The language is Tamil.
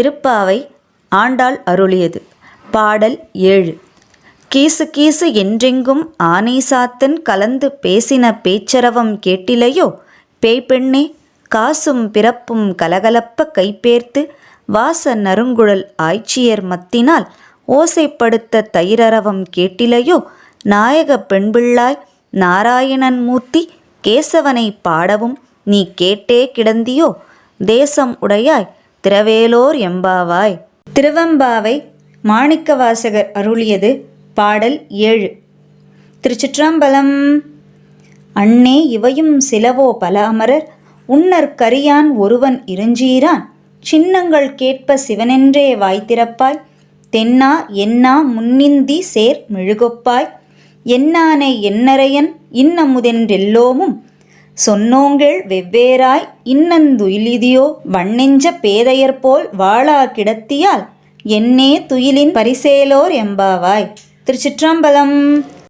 திருப்பாவை ஆண்டாள் அருளியது. பாடல் ஏழு. கீசு கீசு என்றெங்கும் ஆனை சாத்தன் கலந்து பேசின பேச்சரவம் கேட்டிலையோ? பேய்பெண்ணே காசும் பிறப்பும் கலகலப்ப கைப்பேர்த்து வாச நறுங்குழல் ஆய்ச்சியர் மத்தினால் ஓசைப்படுத்த தயிரரவம் கேட்டிலையோ? நாயக பெண்பிள்ளாய் நாராயணன் மூர்த்தி கேசவனை பாடவும் நீ கேட்டே கிடந்தியோ? தேசம் உடையாய் திரவேலோர் எம்பாவாய். திருவெம்பாவை மாணிக்கவாசகர் அருளியது பாடல் ஏழு. திருச்சிற்றம்பலம் அண்ணே இவையும் சிலவோ பல அமரர் உன்னர் கரியான் ஒருவன் இருஞ்சீரான் சின்னங்கள் கேட்ப சிவனென்றே வாய்த்திறப்பாய் தென்னா என்னா முன்னிந்தி சேர் மெழுகொப்பாய் என்னானே என்னரையன் இன்னமுதென்றெல்லோமும் சொன்னோங்கள் வெவ்வேறாய் இன்னந்துயிலிதியோ வண்ணெஞ்ச பேதையர்போல் வாழா கிடத்தியால் என்னே துயிலின் பரிசேலோர் எம்பாவாய். திருச்சிற்றம்பலம்.